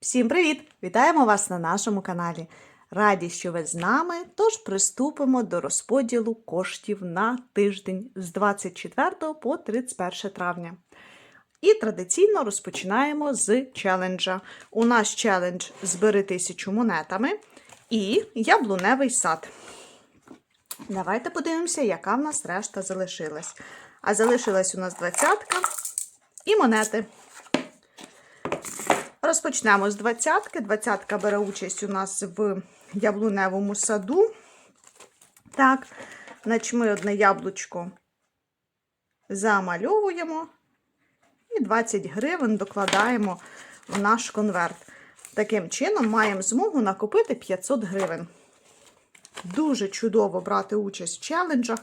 Всім привіт! Вітаємо вас на нашому каналі. Раді, що ви з нами, тож приступимо до розподілу коштів на тиждень з 24 по 31 травня. І традиційно розпочинаємо з челенджа. У нас челендж збери тисячу монетами і яблуневий сад. Давайте подивимося, яка в нас решта залишилась. А залишилась у нас двадцятка і монети. Розпочнемо з двадцятки. Двадцятка бере участь у нас в яблуневому саду. Так, значить ми одне яблучко замальовуємо і 20 гривень докладаємо в наш конверт. Таким чином маємо змогу накопити 500 гривень. Дуже чудово брати участь в челенджах.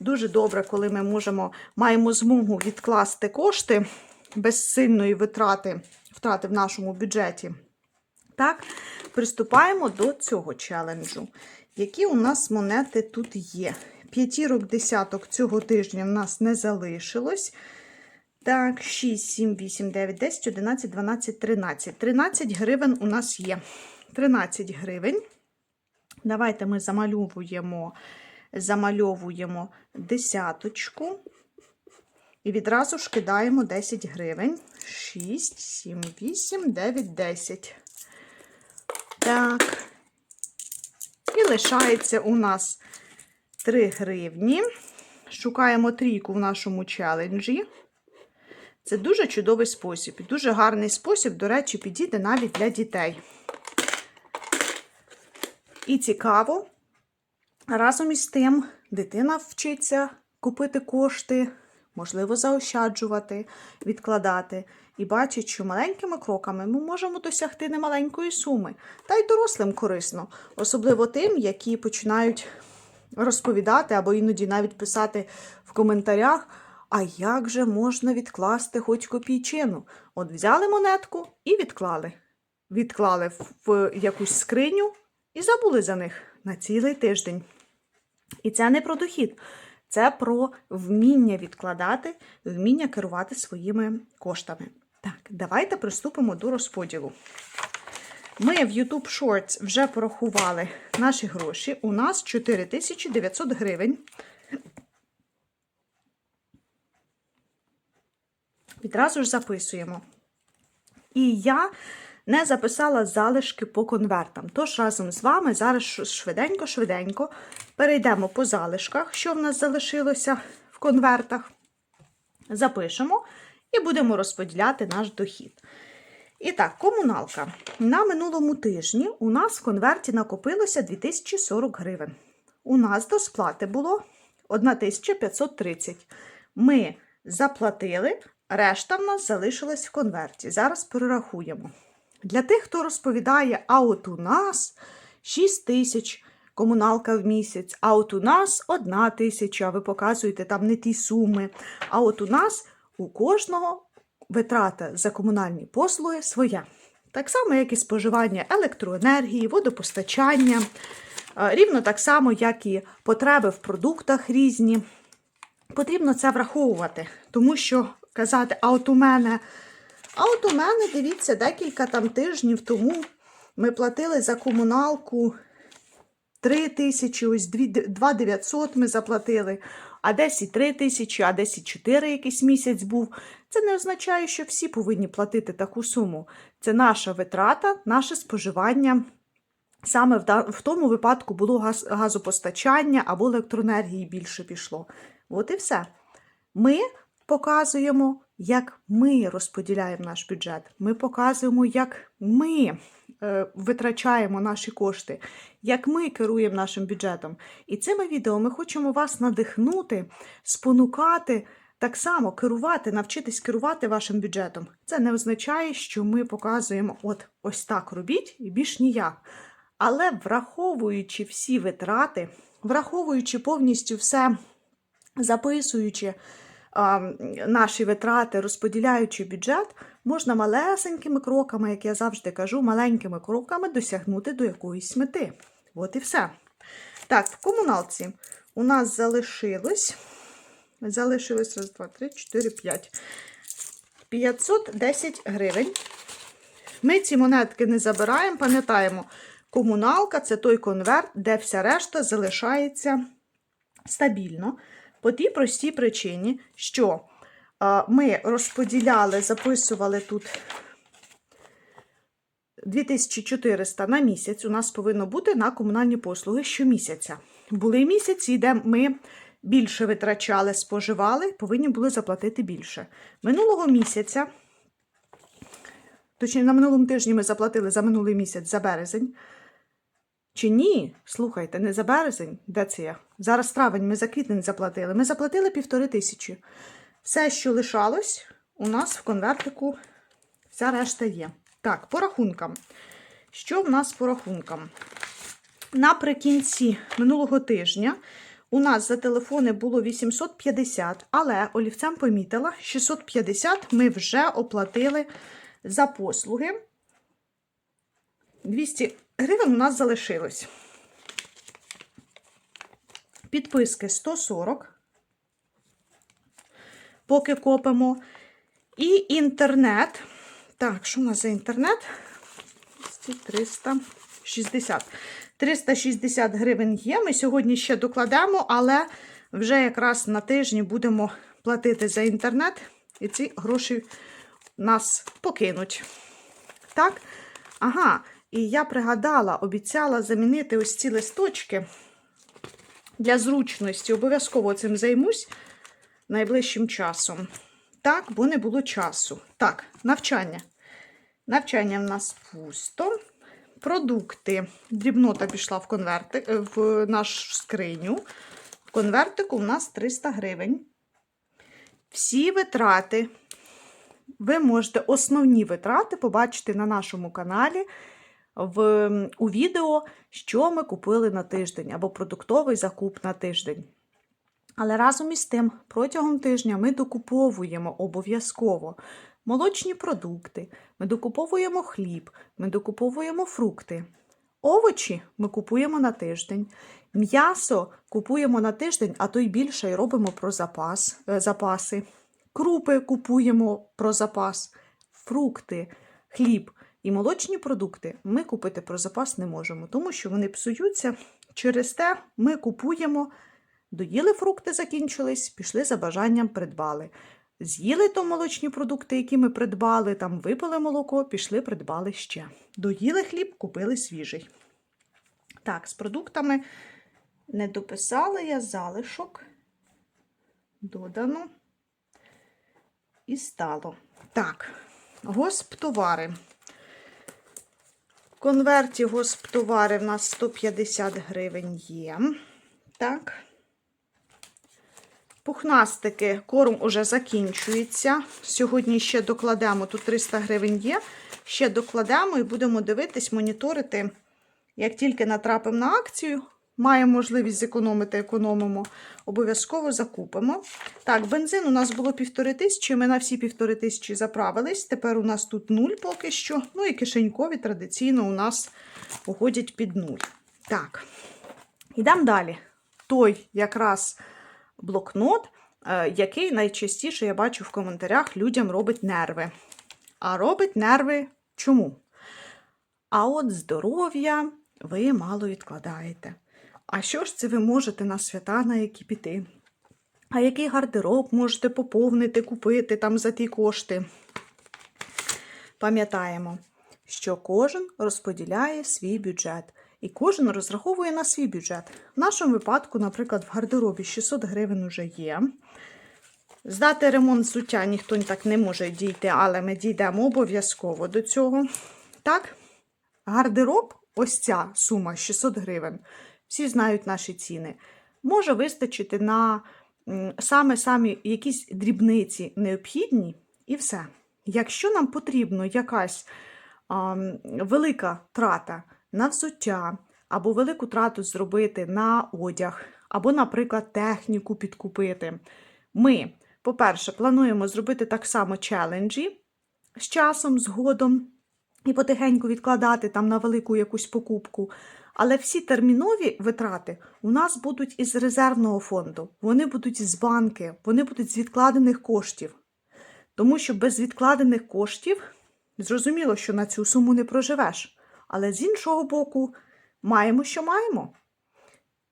Дуже добре, коли ми можемо, маємо змогу відкласти кошти без сильної витрати, втрати в нашому бюджеті. Так, приступаємо до цього челенджу. Які у нас монети тут є? П'ятірок десяток цього тижня в нас не залишилось. Так, 6, 7, 8, 9, 10, 11, 12, 13. 13 гривень у нас є. 13 гривень. Давайте ми замальовуємо, замальовуємо десяточку. І відразу ж кидаємо 10 гривень. 6, 7, 8, 9, 10. Так. І лишається у нас 3 гривні. Шукаємо трійку в нашому челенджі. Це дуже чудовий спосіб. І дуже гарний спосіб, до речі, підійде навіть для дітей. І цікаво, разом із тим, дитина вчиться купити кошти, можливо, заощаджувати, відкладати. І бачить, що маленькими кроками ми можемо досягти немаленької суми. Та й дорослим корисно, особливо тим, які починають розповідати або іноді навіть писати в коментарях. А як же можна відкласти хоч копійчину? От взяли монетку і відклали. Відклали в якусь скриню і забули за них на цілий тиждень. І це не про дохід, це про вміння відкладати, вміння керувати своїми коштами. Так, давайте приступимо до розподілу. Ми в YouTube Shorts вже порахували наші гроші. У нас 4900 гривень. Відразу ж записуємо. І я не записала залишки по конвертам. Тож разом з вами зараз швиденько-швиденько перейдемо по залишках, що в нас залишилося в конвертах. Запишемо і будемо розподіляти наш дохід. І так, комуналка. На минулому тижні у нас в конверті накопилося 2040 гривень. У нас до сплати було 1530. Ми заплатили, решта в нас залишилась в конверті. Зараз перерахуємо. Для тих, хто розповідає, а от у нас 6 тисяч комуналка в місяць, а от у нас 1 тисяча, ви показуєте там не ті суми. А от у нас у кожного витрата за комунальні послуги своя. Так само, як і споживання електроенергії, водопостачання, рівно так само, як і потреби в продуктах різні. Потрібно це враховувати, тому що казати, а от у мене. А от у мене, дивіться, декілька там тижнів тому ми платили за комуналку 3 тисячі, ось 2 900 ми заплатили, а десь і 3 тисячі, а десь і 4 якийсь місяць був. Це не означає, що всі повинні платити таку суму. Це наша витрата, наше споживання. Саме в тому випадку було газопостачання або електроенергії більше пішло. От і все. Ми показуємо, як ми розподіляємо наш бюджет. Ми показуємо, як ми е, витрачаємо наші кошти, як ми керуємо нашим бюджетом. І цими відео ми хочемо вас надихнути, спонукати. Так само керувати, навчитись керувати вашим бюджетом. Це не означає, що ми показуємо от ось так робіть і більш ніяк. Але враховуючи всі витрати, враховуючи повністю все, записуючи наші витрати, розподіляючи бюджет, можна малесенькими кроками, як я завжди кажу, маленькими кроками досягнути до якоїсь мети. От і все. Так, в комуналці у нас залишилось. Залишилось раз, два, три, чотири, п'ять. 510 гривень. Ми ці монетки не забираємо, пам'ятаємо, комуналка це той конверт, де вся решта залишається стабільно. По тій простій причині, що ми розподіляли, записували тут 2400 на місяць. У нас повинно бути на комунальні послуги щомісяця. Були місяці, де ми більше витрачали, споживали, повинні були заплатити більше. Минулого місяця, точніше, на минулому тижні ми заплатили за минулий місяць за березень. Чи ні? Слухайте, не за березень, де це я? Зараз травень, ми за квітень заплатили. Ми заплатили півтори тисячі. Все, що лишалось, у нас в конвертику вся решта є. Так, по рахункам. Що в нас по рахункам? Наприкінці минулого тижня у нас за телефони було 850, але олівцем помітила, 650 ми вже оплатили за послуги. 200 гривень у нас залишилось. Підписки 140. Поки копимо. І інтернет. Так, що у нас за інтернет? 360. 360 гривень є. Ми сьогодні ще докладемо, але вже якраз на тижні будемо платити за інтернет, і ці гроші нас покинуть. Так? Ага, і я пригадала, обіцяла замінити ось ці листочки для зручності. Обов'язково цим займусь найближчим часом. Так, бо не було часу. Так, навчання. Навчання в нас пусто. Продукти. Дрібнота пішла в конвертик, е, в нашу скриню. В конвертику у нас 300 гривень. Всі витрати, ви можете основні витрати побачити на нашому каналі в, у відео, що ми купили на тиждень, або продуктовий закуп на тиждень. Але разом із тим, протягом тижня ми докуповуємо обов'язково молочні продукти, ми докуповуємо хліб, ми докуповуємо фрукти. Овочі ми купуємо на тиждень, м'ясо купуємо на тиждень, а то й більше і робимо про запас, е, запаси. Крупи купуємо про запас, фрукти, хліб і молочні продукти ми купити про запас не можемо, тому що вони псуються. Через те ми купуємо, доїли фрукти, закінчились, пішли за бажанням, придбали. З'їли то молочні продукти, які ми придбали, там випили молоко, пішли, придбали ще. Доїли хліб, купили свіжий. Так, з продуктами не дописала я залишок. Додано. І стало. Так, госптовари. Конверті госптовари в нас 150 гривень є. Так. Пухнастики, корм уже закінчується. Сьогодні ще докладемо, тут 300 гривень є. Ще докладемо і будемо дивитись, моніторити. Як тільки натрапимо на акцію, маємо можливість зекономити, економимо, обов'язково закупимо. Так, бензин у нас було півтори тисячі, ми на всі півтори тисячі заправились. Тепер у нас тут нуль поки що. Ну і кишенькові традиційно у нас уходять під нуль. Так, йдемо далі. Той якраз блокнот, е, який найчастіше я бачу в коментарях, людям робить нерви. А робить нерви чому? А от здоров'я ви мало відкладаєте. А що ж це ви можете на свята на які піти? А який гардероб можете поповнити, купити там за ті кошти? Пам'ятаємо, що кожен розподіляє свій бюджет. І кожен розраховує на свій бюджет. В нашому випадку, наприклад, в гардеробі 600 гривень вже є. Здати ремонт взуття ніхто так не може дійти, але ми дійдемо обов'язково до цього. Так, гардероб, ось ця сума 600 гривень. Всі знають наші ціни. Може вистачити на саме самі якісь дрібниці необхідні, і все. Якщо нам потрібна якась а, велика трата на взуття, або велику трату зробити на одяг, або, наприклад, техніку підкупити, ми, по-перше, плануємо зробити так само челенджі з часом, згодом, і потихеньку відкладати там на велику якусь покупку. Але всі термінові витрати у нас будуть із резервного фонду, вони будуть з банки, вони будуть з відкладених коштів. Тому що без відкладених коштів Зрозуміло, що на цю суму не проживеш. Але з іншого боку, маємо, що маємо.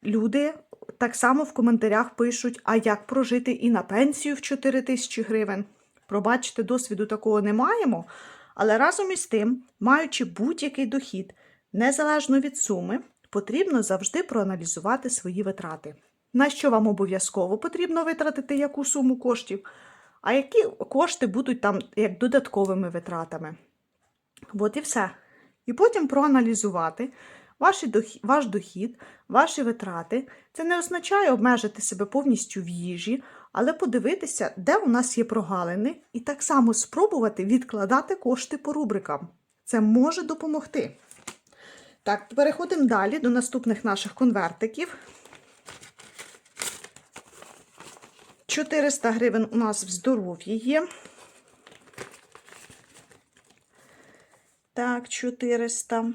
Люди так само в коментарях пишуть, а як прожити і на пенсію в 4 тисячі гривень. Пробачте, досвіду такого не маємо, але разом із тим, маючи будь-який дохід, незалежно від суми, потрібно завжди проаналізувати свої витрати. На що вам обов'язково потрібно витратити яку суму коштів, а які кошти будуть там як додатковими витратами. От і все. І потім проаналізувати ваші ваш дохід, ваші витрати. Це не означає обмежити себе повністю в їжі, але подивитися, де у нас є прогалини, і так само спробувати відкладати кошти по рубрикам. Це може допомогти. Так, переходимо далі до наступних наших конвертиків. 400 гривень у нас в здоров'ї є. Так, 400.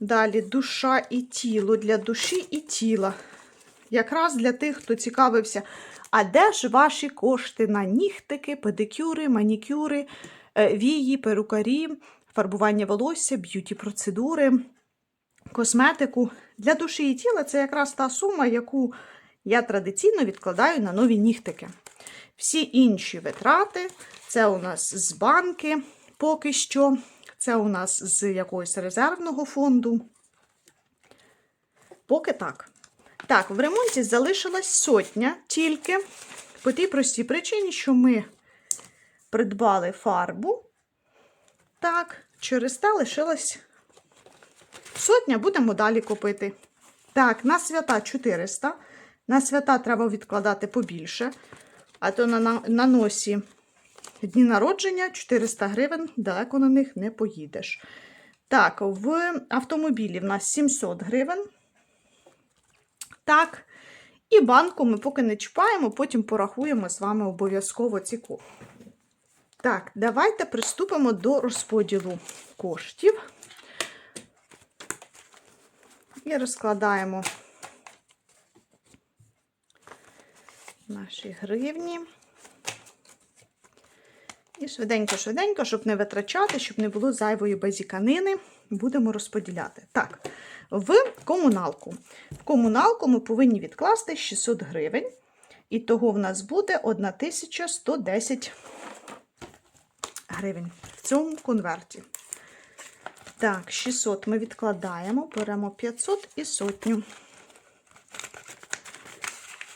Далі душа і тіло для душі і тіла. Якраз для тих, хто цікавився, а де ж ваші кошти на нігтики, педикюри, манікюри, е, вії, перукарі, фарбування волосся, б'юті-процедури, косметику. Для душі і тіла це якраз та сума, яку я традиційно відкладаю на нові нігтики. Всі інші витрати це у нас з банки поки що. Це у нас з якогось резервного фонду. Поки так. Так, в ремонті залишилась сотня тільки по тій простій причині, що ми придбали фарбу. Так, через те лишилась сотня, будемо далі купити. Так, на свята 400. На свята треба відкладати побільше, а то на, на, на носі дні народження 400 гривень, далеко на них не поїдеш. Так, в автомобілі в нас 700 гривень. Так, і банку ми поки не чіпаємо, потім порахуємо з вами обов'язково ці кошти. Так, давайте приступимо до розподілу коштів. І розкладаємо наші гривні. І швиденько-швиденько, щоб не витрачати, щоб не було зайвої базіканини, будемо розподіляти. Так, в комуналку. В комуналку ми повинні відкласти 600 гривень. І того в нас буде 1110 гривень в цьому конверті. Так, 600 ми відкладаємо, беремо 500 і сотню.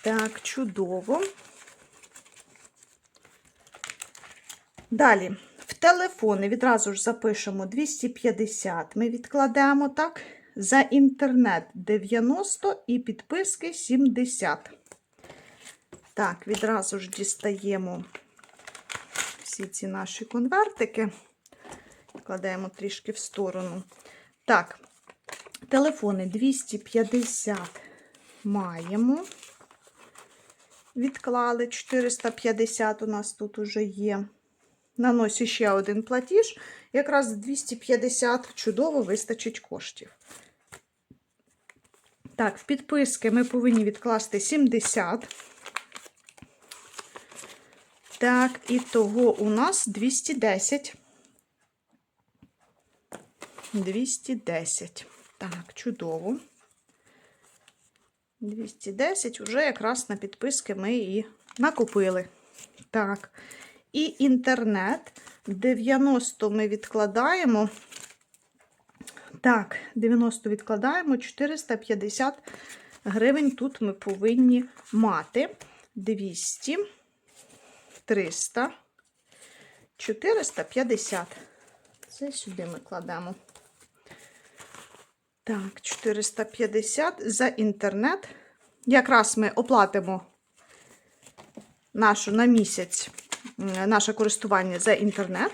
Так, чудово. Далі, в телефони відразу ж запишемо 250, ми відкладемо, так? За інтернет 90 і підписки 70. Так, відразу ж дістаємо всі ці наші конвертики. Кладаємо трішки в сторону. Так, телефони 250 маємо. Відклали 450 у нас тут уже є. На носі ще один платіж. Якраз 250 чудово вистачить коштів. Так, в підписки ми повинні відкласти 70. Так, і того у нас 210. 210. Так, чудово. 210 вже якраз на підписки ми і накопили. Так. І інтернет. 90 ми відкладаємо. Так, 90 відкладаємо, 450 гривень тут ми повинні мати. 200, 300, 450. Це сюди ми кладемо. Так, 450 за інтернет. Якраз ми оплатимо нашу на місяць наше користування за інтернет.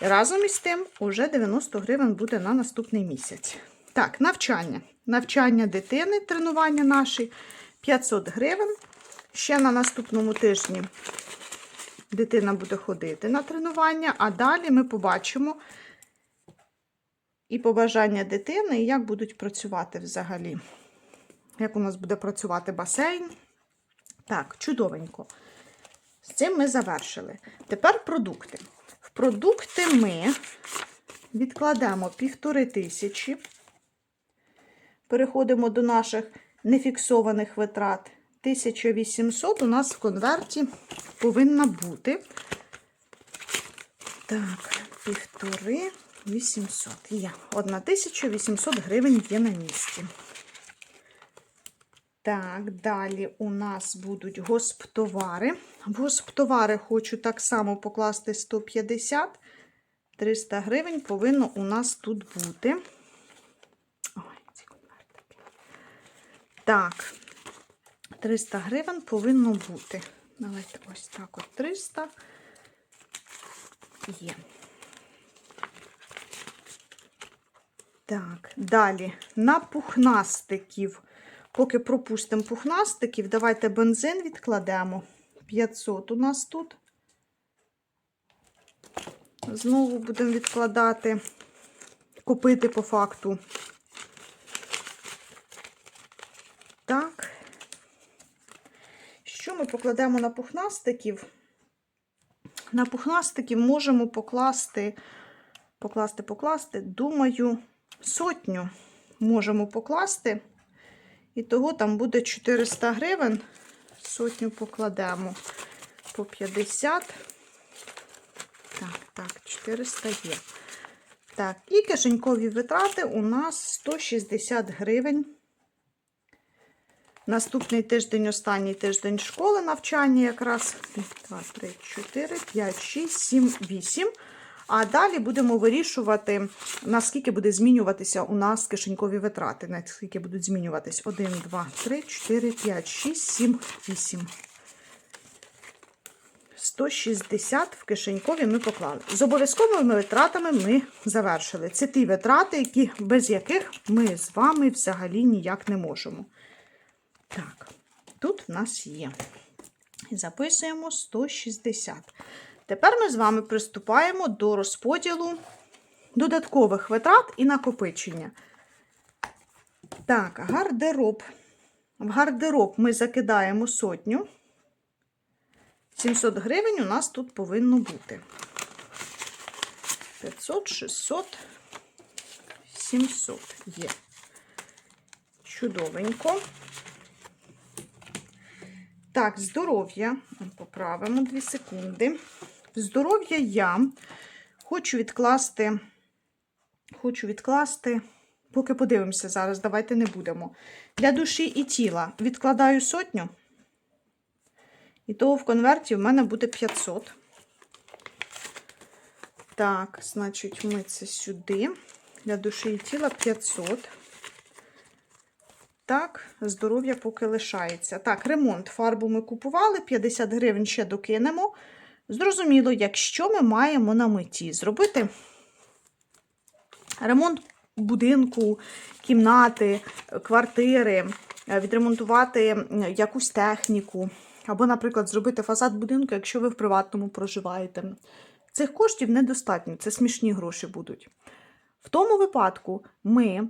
Разом із тим, уже 90 гривень буде на наступний місяць. Так, навчання. Навчання дитини, тренування наші 500 гривень. Ще на наступному тижні дитина буде ходити на тренування, а далі ми побачимо і побажання дитини, і як будуть працювати взагалі. Як у нас буде працювати басейн. Так, чудовенько. З цим ми завершили. Тепер продукти. В продукти ми відкладемо півтори тисячі. Переходимо до наших нефіксованих витрат. 1800 у нас в конверті повинна бути. Так, півтори 800. Є. 1800 гривень є на місці. Так, далі у нас будуть госптовари. В госптовари хочу так само покласти 150. 300 гривень повинно у нас тут бути. Ой, ці конвертики. Так, 300 гривень повинно бути. Давайте ось так от 300 є. Так, далі на пухнастиків. Поки пропустимо пухнастиків, давайте бензин відкладемо. 500 у нас тут. Знову будемо відкладати, купити по факту. Так. Що покладемо на пухнастиків? На пухнастиків можемо покласти, покласти, покласти, думаю, сотню можемо покласти. І того там буде 400 гривень. Сотню покладемо по 50. Так, так, 400 є. Так, і кишенькові витрати у нас 160 гривень. Наступний тиждень, останній тиждень школи навчання якраз 2, 3, 4, 5, 6, 7, 8. А далі будемо вирішувати, наскільки буде змінюватися у нас кишенькові витрати. Наскільки будуть змінюватись 1, 2, 3, 4, 5, 6, 7, 8. 160 в кишенькові ми поклали. З обов'язковими витратами ми завершили. Це ті витрати, які, без яких ми з вами взагалі ніяк не можемо. Так, тут в нас є. Записуємо 160. Тепер ми з вами приступаємо до розподілу додаткових витрат і накопичення. Так, гардероб. В гардероб ми закидаємо сотню. 700 гривень у нас тут повинно бути. 500, 600, 700 є. Чудовенько. Так, здоров'я. Поправимо 2 секунди. Здоров'я я хочу відкласти, хочу відкласти, поки подивимося зараз, давайте не будемо. Для душі і тіла відкладаю сотню. І того в конверті в мене буде 500. Так, значить, ми це сюди. Для душі і тіла 500. Так, здоров'я поки лишається. Так, ремонт. Фарбу ми купували, 50 гривень ще докинемо. Зрозуміло, якщо ми маємо на меті зробити ремонт будинку, кімнати, квартири, відремонтувати якусь техніку, або, наприклад, зробити фасад будинку, якщо ви в приватному проживаєте. Цих коштів недостатньо, це смішні гроші будуть. В тому випадку ми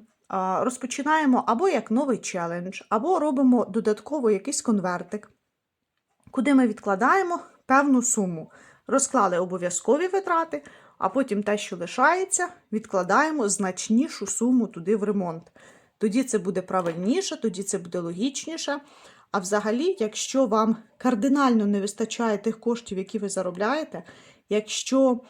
розпочинаємо або як новий челендж, або робимо додатково якийсь конвертик, куди ми відкладаємо певну суму. Розклали обов'язкові витрати, а потім те, що лишається, відкладаємо значнішу суму туди в ремонт. Тоді це буде правильніше, тоді це буде логічніше. А взагалі, якщо вам кардинально не вистачає тих коштів, які ви заробляєте, якщо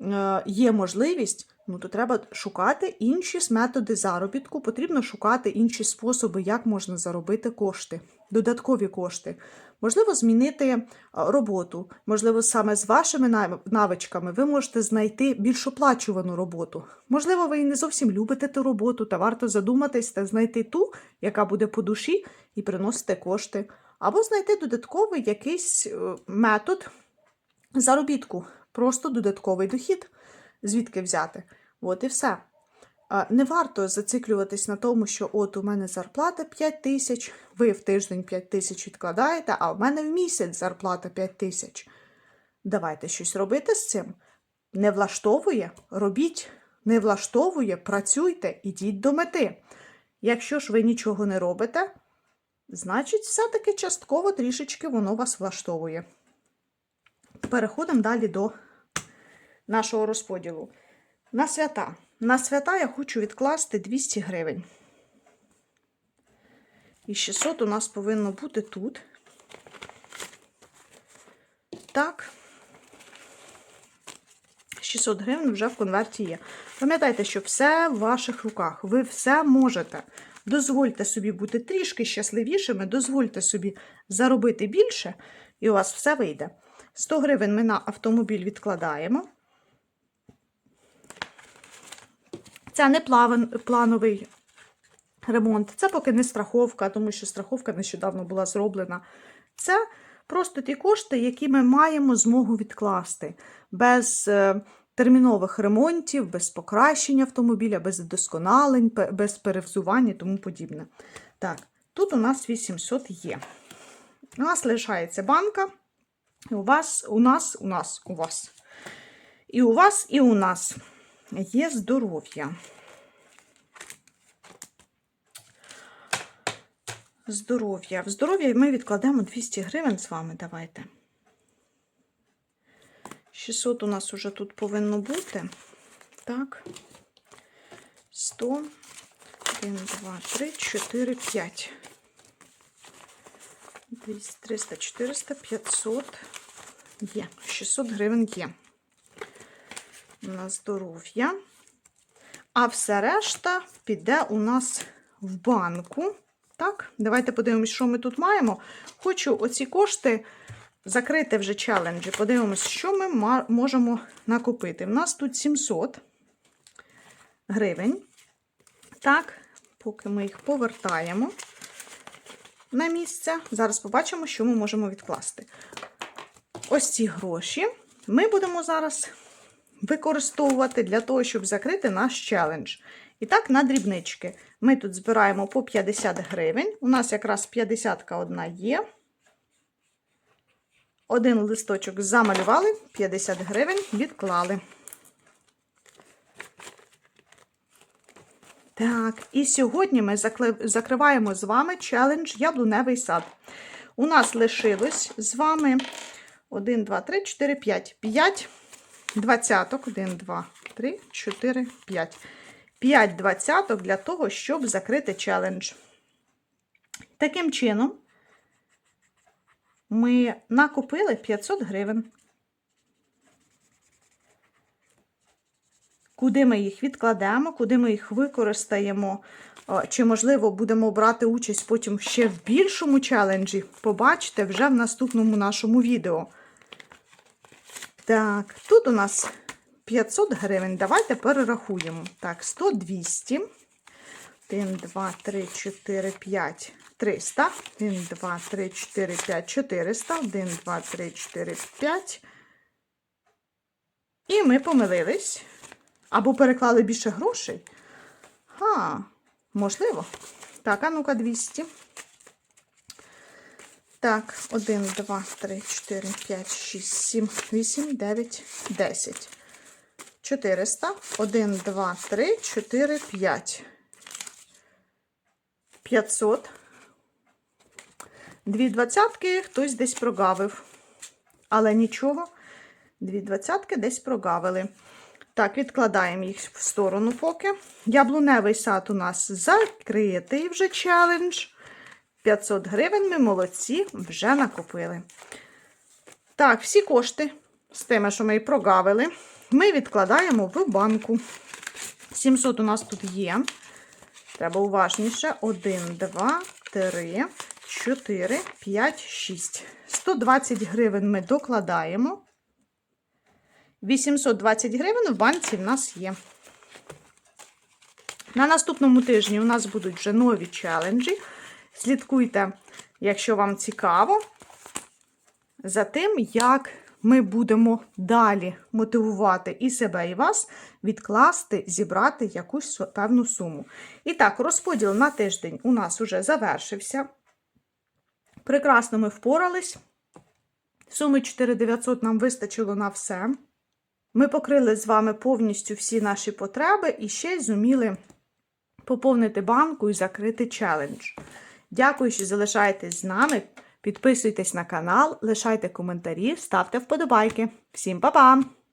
е, є можливість, ну, то треба шукати інші методи заробітку, потрібно шукати інші способи, як можна заробити кошти, додаткові кошти. Можливо, змінити е, роботу, можливо, саме з вашими навичками ви можете знайти більш оплачувану роботу. Можливо, ви і не зовсім любите ту роботу, та варто задуматись та знайти ту, яка буде по душі, і приносити кошти. Або знайти додатковий якийсь е, метод заробітку, просто додатковий дохід, звідки взяти. От і все. Не варто зациклюватись на тому, що от у мене зарплата 5 тисяч, ви в тиждень 5 тисяч відкладаєте, а в мене в місяць зарплата 5 тисяч. Давайте щось робити з цим. Не влаштовує, робіть, не влаштовує, працюйте, ідіть до мети. Якщо ж ви нічого не робите, значить, все-таки частково трішечки воно вас влаштовує. Переходимо далі до нашого розподілу. На свята. На свята я хочу відкласти 200 гривень. І 600 у нас повинно бути тут. Так. 600 гривень вже в конверті є. Пам'ятайте, що все в ваших руках. Ви все можете. Дозвольте собі бути трішки щасливішими, дозвольте собі заробити більше, і у вас все вийде. 100 гривень ми на автомобіль відкладаємо. Це не плановий ремонт, це поки не страховка, тому що страховка нещодавно була зроблена. Це просто ті кошти, які ми маємо змогу відкласти без е, термінових ремонтів, без покращення автомобіля, без вдосконалень, без перевзування і тому подібне. Так, тут у нас 800 є. У нас лишається банка. І у вас, у нас, у нас, у вас. І у вас, і у нас є здоров'я. Здоров'я. В здоров'я ми відкладемо 200 гривень з вами. Давайте. 600 у нас уже тут повинно бути. Так. 100, 1, 2, 3, 4, 5. 200, 300, 400, 500 є. 600 гривень є. На здоров'я. А все решта піде у нас в банку. Так, давайте подивимось, що ми тут маємо. Хочу оці кошти закрити вже челенджі. Подивимось, що ми можемо накопити. У нас тут 700 гривень. Так, поки ми їх повертаємо на місце. Зараз побачимо, що ми можемо відкласти. Ось ці гроші ми будемо зараз використовувати для того, щоб закрити наш челендж. І так, на дрібнички. Ми тут збираємо по 50 гривень. У нас якраз 50 одна є. Один листочок замалювали, 50 гривень відклали. Так, і сьогодні ми закриваємо з вами челендж Яблуневий сад. У нас лишилось з вами 1, 2, 3, 4, 5. 5 двадцяток. 1, 2, 3, 4, 5. 5 двадцяток для того, щоб закрити челендж. Таким чином, ми накопили 500 гривень. Куди ми їх відкладемо, куди ми їх використаємо, чи, можливо, будемо брати участь потім ще в більшому челенджі, побачите вже в наступному нашому відео. Так, тут у нас 500 гривень. Давайте перерахуємо. Так, 100, 200. 1, 2, 3, 4, 5, 300. 1, 2, 3, 4, 5, 400. 1, 2, 3, 4, 5. І ми помилились. Або переклали більше грошей. Ха, можливо. Так, а ну-ка 200. Так, 1, 2, 3, 4, 5, 6, 7, 8, 9, 10. 400. 1, 2, 3, 4, 5. 500. Дві двадцятки хтось десь прогавив. Але нічого, дві двадцятки десь прогавили. Так, відкладаємо їх в сторону поки. Яблуневий сад у нас закритий вже челендж. 500 гривень ми молодці вже накопили. Так, всі кошти з тими, що ми і прогавили, ми відкладаємо в банку. 700 у нас тут є. Треба уважніше. 1, 2, 3, 4, 5, 6. 120 гривень ми докладаємо. 820 гривень в банці в нас є. На наступному тижні у нас будуть вже нові челенджі. Слідкуйте, якщо вам цікаво, за тим, як ми будемо далі мотивувати і себе, і вас відкласти, зібрати якусь певну суму. І так, розподіл на тиждень у нас уже завершився. Прекрасно ми впорались. Суми 4900 нам вистачило на все. Ми покрили з вами повністю всі наші потреби і ще зуміли поповнити банку і закрити челендж. Дякую, що залишаєтесь з нами. Підписуйтесь на канал, лишайте коментарі, ставте вподобайки. Всім па-па!